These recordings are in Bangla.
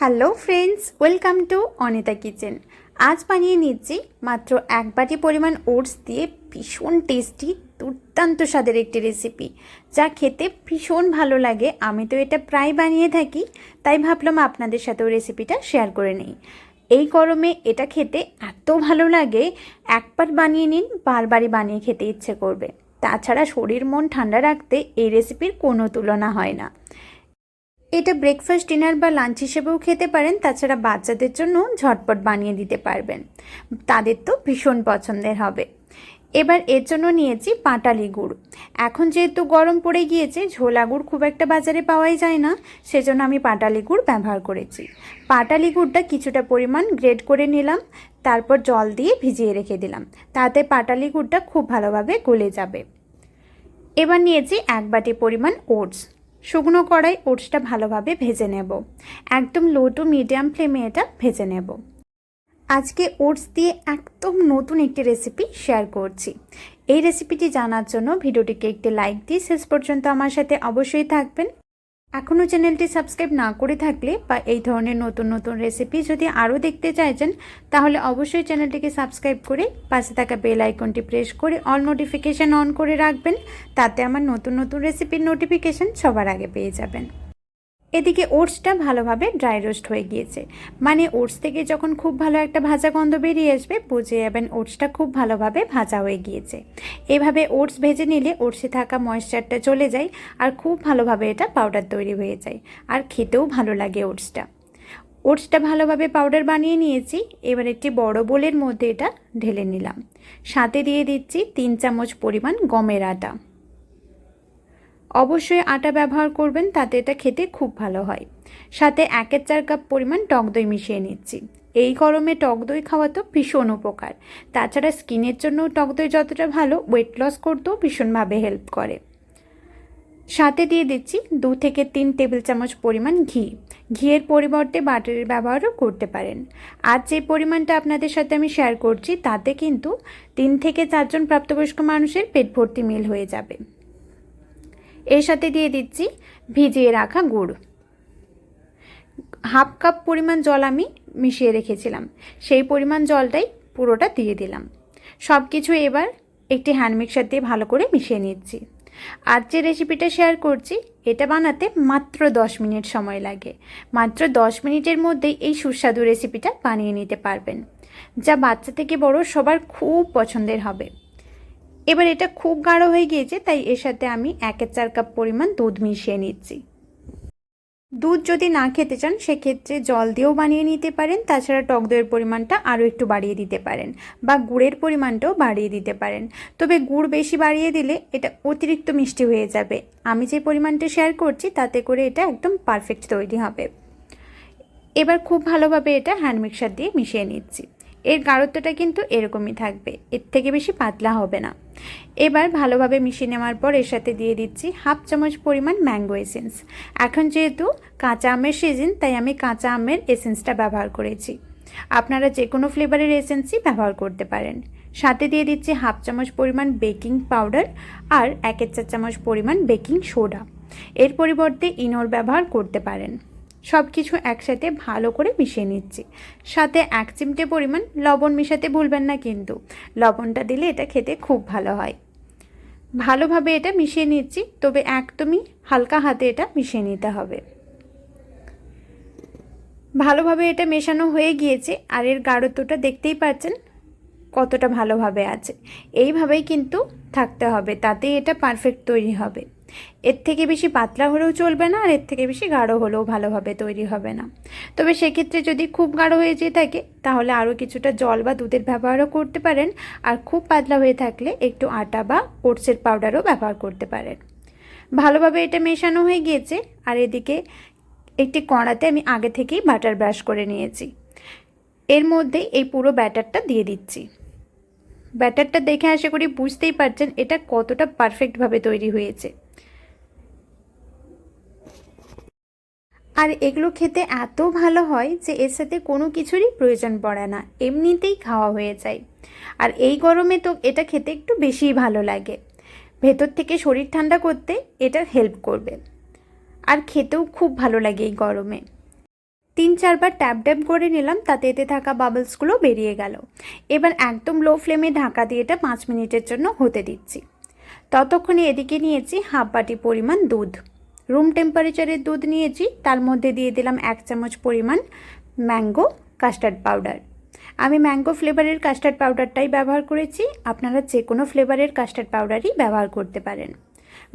Hello friends, welcome to Anita kitchen. আজ বানিয়ে নিচ্ছি মাত্র এক বাটি পরিমাণ ওটস দিয়ে ভীষণ টেস্টি, দুর্দান্ত স্বাদের একটি রেসিপি যা খেতে ভীষণ ভালো লাগে, আমি তো এটা প্রায় বানিয়ে থাকি, তাই ভাবলাম আপনাদের সাথেও রেসিপিটা শেয়ার করে নিই। এই গরমে এটা খেতে এত ভালো লাগে, একবার বানিয়ে নিন, বারবারই বানিয়ে খেতে ইচ্ছে করবে। তাছাড়া শরীর মন ঠান্ডা রাখতে এই রেসিপির কোনো তুলনা হয় না। এটা ব্রেকফাস্ট ডিনার বা লাঞ্চ হিসেবেও খেতে পারেন, তাছাড়া বাচ্চাদের জন্য ঝটপট বানিয়ে দিতে পারবেন। তাদের তো ভীষণ পছন্দের হবে। এবার এর জন্য নিয়েছি পাটালি গুড়। এখন যেহেতু গরম পড়ে গিয়েছে, ঝোলা গুড় খুব একটা বাজারে পাওয়াই যায় না, সেজন্য আমি পাটালি গুড় ব্যবহার করেছি। পাটালি গুড়টা কিছুটা পরিমাণ গ্রেড করে নিলাম, তারপর জল দিয়ে ভিজিয়ে রেখে দিলাম। তাতে পাটালি গুড়টা খুব ভালোভাবে গলে যাবে। এবার নিয়েছি এক বাটি পরিমাণ ওটস। শুকনো কড়াই ওটসটা ভালোভাবে ভেজে নেব। একদম লো টু মিডিয়াম ফ্লেমে এটা ভেজে নেব। আজকে ওটস দিয়ে একদম নতুন একটি রেসিপি শেয়ার করছি। এই রেসিপিটি জানার জন্য ভিডিওটিকে একটি লাইক দিয়ে শেষ পর্যন্ত আমার সাথে অবশ্যই থাকবেন। এখনও চ্যানেলটি সাবস্ক্রাইব না করে থাকলে বা এই ধরনের নতুন নতুন রেসিপি যদি আরও দেখতে চাইছেন, তাহলে অবশ্যই চ্যানেলটিকে সাবস্ক্রাইব করে পাশে থাকা বেল আইকনটি প্রেস করে অল নোটিফিকেশান অন করে রাখবেন, তাতে আমার নতুন নতুন রেসিপির নোটিফিকেশান সবার আগে পেয়ে যাবেন। এদিকে ওটসটা ভালোভাবে ড্রাই রোস্ট হয়ে গিয়েছে। মানে ওটস থেকে যখন খুব ভালো একটা ভাজা গন্ধ বেরিয়ে আসবে, বুঝে যাবেন ওটসটা খুব ভালোভাবে ভাজা হয়ে গিয়েছে। এভাবে ওটস ভেজে নিলে ওটসে থাকা ময়েশ্চারটা চলে যায় আর খুব ভালোভাবে এটা পাউডার তৈরি হয়ে যায়। আর খেতেও ভালো লাগে ওটসটা। ওটসটা ভালোভাবে পাউডার বানিয়ে নিয়েছি, এবার একটি বড় বোলের মধ্যে এটা ঢেলে নিলাম। সাথে দিয়ে দিচ্ছি তিন চামচ পরিমাণ গমের আটা। অবশ্যই আটা ব্যবহার করবেন, তাতে এটা খেতে খুব ভালো হয়। সাথে একের চার কাপ পরিমাণ টক দই মিশিয়ে নিচ্ছি। এই গরমে টক দই খাওয়া তো ভীষণ উপকার। তাছাড়া স্কিনের জন্য টক দই যতটা ভালো ওয়েট লস করতেও ভীষণভাবে হেল্প করে। সাথে দিয়ে দিচ্ছি দু থেকে তিন টেবিল চামচ পরিমাণ ঘি। ঘিয়ের পরিবর্তে বাটারের ব্যবহারও করতে পারেন। আজ যে পরিমাণটা আপনাদের সাথে আমি শেয়ার করছি, তাতে কিন্তু তিন থেকে চারজন প্রাপ্তবয়স্ক মানুষের পেট ভর্তি মিল হয়ে যাবে। এর সাথে দিয়ে দিচ্ছি ভিজিয়ে রাখা গুড়। হাফ কাপ পরিমাণ জল আমি মিশিয়ে রেখেছিলাম। সেই পরিমাণ জলটাই পুরোটা দিয়ে দিলাম। সব কিছু এবার একটি হ্যান্ড মিক্সার দিয়ে ভালো করে মিশিয়ে নিচ্ছি। আজ যে রেসিপিটা শেয়ার করছি, এটা বানাতে মাত্র দশ মিনিট সময় লাগে। মাত্র দশ মিনিটের মধ্যেই এই সুস্বাদু রেসিপিটা বানিয়ে নিতে পারবেন। যা বাচ্চা থেকে বড় সবার খুব পছন্দের হবে। এবার এটা খুব গাঢ় হয়ে গিয়েছে, তাই এর সাথে আমি একের চার কাপ পরিমাণ দুধ মিশিয়ে নিচ্ছি। দুধ যদি না খেতে চান, সেক্ষেত্রে জল দিয়েও বানিয়ে নিতে পারেন, তাছাড়া টক দইয়ের পরিমাণটা আরও একটু বাড়িয়ে দিতে পারেন, বা গুড়ের পরিমাণটাও বাড়িয়ে দিতে পারেন। তবে গুড় বেশি বাড়িয়ে দিলে এটা অতিরিক্ত মিষ্টি হয়ে যাবে। আমি যে পরিমাণটা শেয়ার করছি, তাতে করে এটা একদম পারফেক্ট তৈরি হবে। এবার খুব ভালোভাবে এটা হ্যান্ড মিক্সার দিয়ে মিশিয়ে নিচ্ছি। এর গাঢ়ত্বটা কিন্তু এরকমই থাকবে, এর থেকে বেশি পাতলা হবে না। এবার ভালোভাবে মিশিয়ে নেওয়ার পর এর সাথে দিয়ে দিচ্ছি হাফ চামচ পরিমাণ ম্যাঙ্গো এসেন্স। এখন যেহেতু কাঁচা আমের সিজন, তাই আমি কাঁচা আমের এসেন্সটা ব্যবহার করেছি। আপনারা যে কোনো ফ্লেভারের এসেন্সই ব্যবহার করতে পারেন। সাথে দিয়ে দিচ্ছি হাফ চামচ পরিমাণ বেকিং পাউডার আর একের চার চামচ পরিমাণ বেকিং সোডা। এর পরিবর্তে ইনোর ব্যবহার করতে পারেন। সব কিছু একসাথে ভালো করে মিশিয়ে নিচ্ছি। সাথে এক চিমটে পরিমাণ লবণ মিশাতে ভুলবেন না কিন্তু। লবণটা দিলে এটা খেতে খুব ভালো হয়। ভালোভাবে এটা মিশিয়ে নিচ্ছি, তবে একদমই হালকা হাতে এটা মিশিয়ে নিতে হবে। ভালোভাবে এটা মেশানো হয়ে গিয়েছে আর এর গাঢ়ত্বটা দেখতেই পাচ্ছেন কতটা ভালোভাবে আছে। এইভাবেই কিন্তু থাকতে হবে, তাতেই এটা পারফেক্ট তৈরি হবে। এর থেকে বেশি পাতলা হলেও চলবে না, আর এর থেকে বেশি গাঢ় হলেও ভালোভাবে তৈরি হবে না। তবে সেক্ষেত্রে যদি খুব গাঢ় হয়ে যেয়ে থাকে, তাহলে আরও কিছুটা জল বা দুধের ব্যবহারও করতে পারেন, আর খুব পাতলা হয়ে থাকলে একটু আটা বা ওটসের পাউডারও ব্যবহার করতে পারেন। ভালোভাবে এটা মেশানো হয়ে গিয়েছে, আর এদিকে একটি কড়াতে আমি আগে থেকেই বাটার ব্রাশ করে নিয়েছি। এর মধ্যে এই পুরো ব্যাটারটা দিয়ে দিচ্ছি। ব্যাটারটা দেখে আশা করি বুঝতেই পারছেন, এটা কতটা পারফেক্টভাবে তৈরি হয়েছে। আর এগুলো খেতে এত ভালো হয় যে এর সাথে কোনো কিছুরই প্রয়োজন পড়ে না, এমনিতেই খাওয়া হয়ে যায়। আর এই গরমে তো এটা খেতে একটু বেশিই ভালো লাগে। ভেতর থেকে শরীর ঠান্ডা করতে এটা হেল্প করবে। আর খেতেও খুব ভালো লাগে এই গরমে। তিন চারবার ট্যাপ ট্যাপ করে নিলাম, তাতে এতে থাকা বাবলসগুলো বেরিয়ে গেল। এবার একদম লো ফ্লেমে ঢাকা দিয়ে এটা পাঁচ মিনিটের জন্য হতে দিচ্ছি। ততক্ষণে এদিকে নিয়েছি হাফ বাটি পরিমাণ দুধ। রুম টেম্পারেচারের দুধ নিয়েছি, তার মধ্যে দিয়ে দিলাম এক চামচ পরিমাণ ম্যাঙ্গো কাস্টার্ড পাউডার। আমি ম্যাঙ্গো ফ্লেভারের কাস্টার্ড পাউডারটাই ব্যবহার করেছি, আপনারা যে কোনো ফ্লেভারের কাস্টার্ড পাউডারই ব্যবহার করতে পারেন।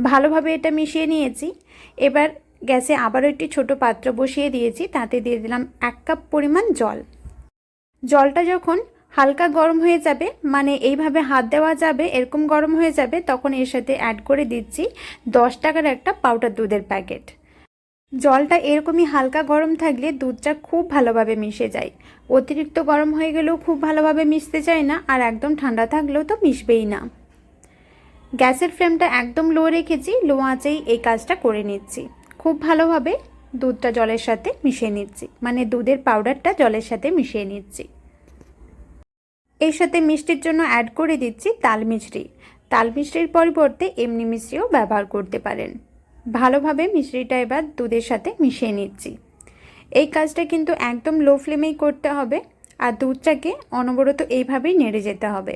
ভালোভাবে এটা মিশিয়ে নিয়েছি, এবার গ্যাসে আবারও একটি ছোট পাত্র বসিয়ে দিয়েছি, তাতে দিয়ে দিলাম এক কাপ পরিমাণ জল। জলটা যখন হালকা গরম হয়ে যাবে মানে এইভাবে হাত দেওয়া যাবে, এরকম গরম হয়ে যাবে, তখন এর সাথে অ্যাড করে দিচ্ছি দশ টাকার একটা পাউডার দুধের প্যাকেট জলটা এরকমই হালকা গরম থাকলে দুধটা খুব ভালোভাবে মিশে যায়। অতিরিক্ত গরম হয়ে গেলেও খুব ভালোভাবে মিশতে চায় না, আর একদম ঠান্ডা থাকলেও তো মিশবেই না। গ্যাসের ফ্লেমটা একদম লো রেখেছি লো আঁচেই এই কাজটা করে নিচ্ছি। খুব ভালোভাবে দুধটা জলের সাথে মিশিয়ে নিচ্ছি মানে দুধের পাউডারটা জলের সাথে মিশিয়ে নিচ্ছি। এর সাথে মিষ্টির জন্য অ্যাড করে দিচ্ছি তাল মিছরি। তাল মিছরির পরিবর্তে এমনি মিশ্রিও ব্যবহার করতে পারেন। ভালোভাবে মিশ্রিটা এবার দুধের সাথে মিশিয়ে নিচ্ছি। এই কাজটা কিন্তু একদম লো ফ্লেমেই করতে হবে আর দুধটাকে অনবরত এইভাবেই নেড়ে যেতে হবে।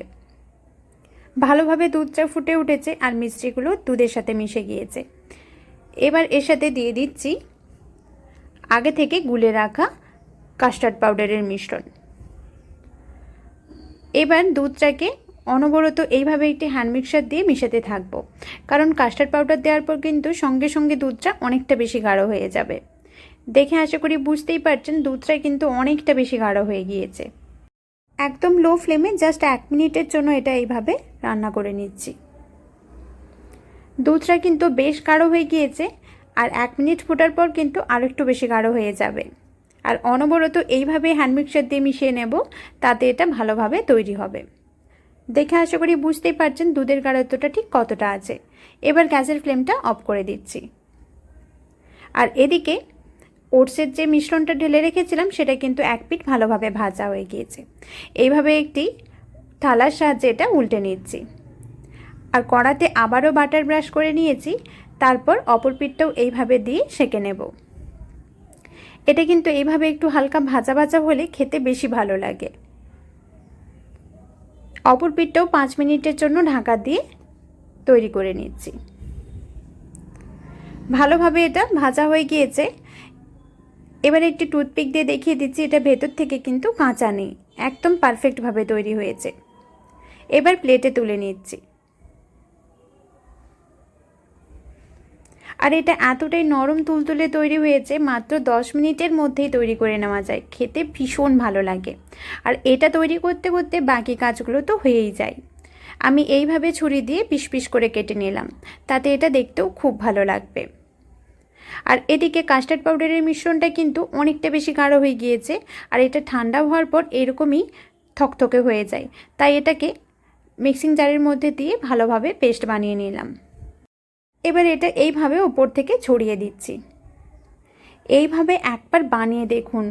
ভালোভাবে দুধটা ফুটে উঠেছে আর মিষ্টিগুলো দুধের সাথে মিশে গিয়েছে। এবার এর সাথে দিয়ে দিচ্ছি আগে থেকে গুলে রাখা কাস্টার্ড পাউডারের মিশ্রণ। এবার দুধটাকে অনবরত এইভাবে একটি হ্যান্ড মিক্সার দিয়ে মিশাতে থাকব। কারণ কাস্টার্ড পাউডার দেওয়ার পর কিন্তু সঙ্গে সঙ্গে দুধটা অনেকটা বেশি গাঢ় হয়ে যাবে। দেখে আশা করি বুঝতেই পারছেন দুধটা কিন্তু অনেকটা বেশি গাঢ় হয়ে গিয়েছে। একদম লো ফ্লেমে জাস্ট এক মিনিটের জন্য এটা এইভাবে রান্না করে নিচ্ছি। দুধটা কিন্তু বেশ গাঢ় হয়ে গিয়েছে আর এক মিনিট ফোটার পর কিন্তু আরেকটু বেশি গাঢ় হয়ে যাবে। আর অনবরত এইভাবে হ্যান্ড মিক্সার দিয়ে মিশিয়ে নেব, তাতে এটা ভালোভাবে তৈরি হবে। দেখে আশা করি বুঝতেই পারছেন দুধের গাঢ়ত্বটা ঠিক কতটা আছে। এবার গ্যাসের ফ্লেমটা অফ করে দিচ্ছি। আর এদিকে ওটসের যে মিশ্রণটা ঢেলে রেখেছিলাম, সেটা কিন্তু এক পিঠ ভালোভাবে ভাজা হয়ে গিয়েছে। এইভাবে একটি থালার সাহায্যে এটা উল্টে নিচ্ছি। আর কড়াতে আবারও বাটার ব্রাশ করে নিয়েছি, তারপর অপর পিঠটাও এইভাবে দিয়ে সেঁকে নেব। এটা কিন্তু এইভাবে একটু হালকা ভাজা ভাজা হলে খেতে বেশি ভালো লাগে। অপর পিঠটাও পাঁচ মিনিটের জন্য ঢাকা দিয়ে তৈরি করে নিচ্ছি। ভালোভাবে এটা ভাজা হয়ে গিয়েছে। এবার একটি টুথপিক দিয়ে দেখিয়ে দিচ্ছি, এটা ভেতর থেকে কিন্তু কাঁচা নেই, একদম পারফেক্টভাবে তৈরি হয়েছে। এবার প্লেটে তুলে নিচ্ছি। আর এটা এতটাই নরম তুলতুলে তৈরি হয়েছে, মাত্র দশ মিনিটের মধ্যেই তৈরি করে নেওয়া যায়। খেতে ভীষণ ভালো লাগে। আর এটা তৈরি করতে করতে বাকি কাজগুলো তো হয়েই যায়। আমি এইভাবে ছুরি দিয়ে পিস পিস করে কেটে নিলাম। তাতে এটা দেখতেও খুব ভালো লাগবে। আর এদিকে কাস্টার্ড পাউডারের মিশ্রণটা কিন্তু অনেকটা বেশি গাঢ় হয়ে গিয়েছে। আর এটা ঠান্ডা হওয়ার পর এরকমই থকথকে হয়ে যায়। তাই এটাকে মিক্সিং জারের মধ্যে দিয়ে ভালোভাবে পেস্ট বানিয়ে নিলাম। এবার এটা এইভাবে ওপর থেকে ছড়িয়ে দিচ্ছি। এইভাবে একবার বানিয়ে দেখুন,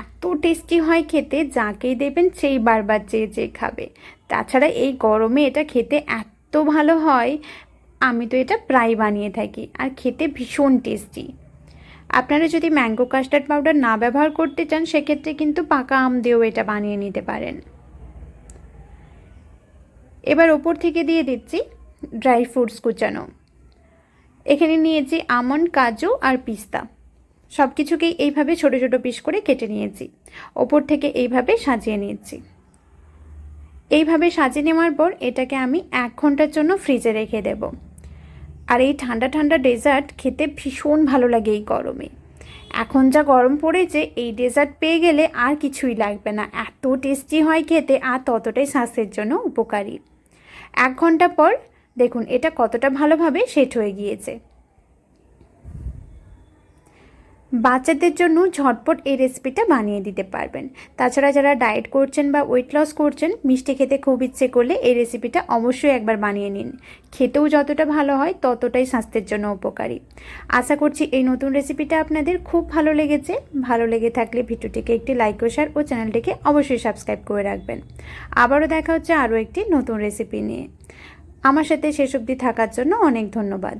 এত টেস্টি হয় খেতে, যাকেই দেবেন সেই বারবার চেয়ে চেয়ে খাবে। তাছাড়া এই গরমে এটা খেতে এত ভালো হয়, আমি তো এটা প্রায় বানিয়ে থাকি আর খেতে ভীষণ টেস্টি। আপনারা যদি ম্যাঙ্গো কাস্টার্ড পাউডার না ব্যবহার করতে চান, সেক্ষেত্রে কিন্তু পাকা আম দিয়েও এটা বানিয়ে নিতে পারেন। এবার ওপর থেকে দিয়ে দিচ্ছি ড্রাই ফ্রুটস কুচানো। এখানে নিয়েছি আমন্ড, কাজু আর পিস্তা। সব কিছুকেই এইভাবে ছোট ছোট পিস করে কেটে নিয়েছি। ওপর থেকে এইভাবে সাজিয়ে নিয়েছি। এইভাবে সাজিয়ে নেওয়ার পর এটাকে আমি এক ঘণ্টার জন্য ফ্রিজে রেখে দেব। আর এই ঠান্ডা ঠান্ডা ডেজার্ট খেতে ভীষণ ভালো লাগে এই গরমে। এখন যা গরম পড়েছে, এই ডেজার্ট পেয়ে গেলে আর কিছুই লাগবে না। এত টেস্টি হয় খেতে আর ততটাই স্বাস্থ্যের জন্য উপকারী। এক ঘণ্টা পর দেখুন, এটা কতটা ভালোভাবে সেট হয়ে গিয়েছে। বাচ্চাদের জন্য ঝটপট এই রেসিপিটা বানিয়ে দিতে পারবেন। তাছাড়া যারা ডায়েট করছেন বা ওয়েট লস করছেন, মিষ্টি খেতে খুব ইচ্ছে করলে এই রেসিপিটা অবশ্যই একবার বানিয়ে নিন। খেতেও যতটা ভালো হয়, ততটাই স্বাস্থ্যের জন্য উপকারী। আশা করছি এই নতুন রেসিপিটা আপনাদের খুব ভালো লেগেছে। ভালো লেগে থাকলে ভিডিওটিকে একটি লাইক ও শেয়ার ও চ্যানেলটিকে অবশ্যই সাবস্ক্রাইব করে রাখবেন। আবারও দেখা হচ্ছে আরও একটি নতুন রেসিপি নিয়ে। আমার সাথে শেষ অবধি থাকার জন্য অনেক ধন্যবাদ।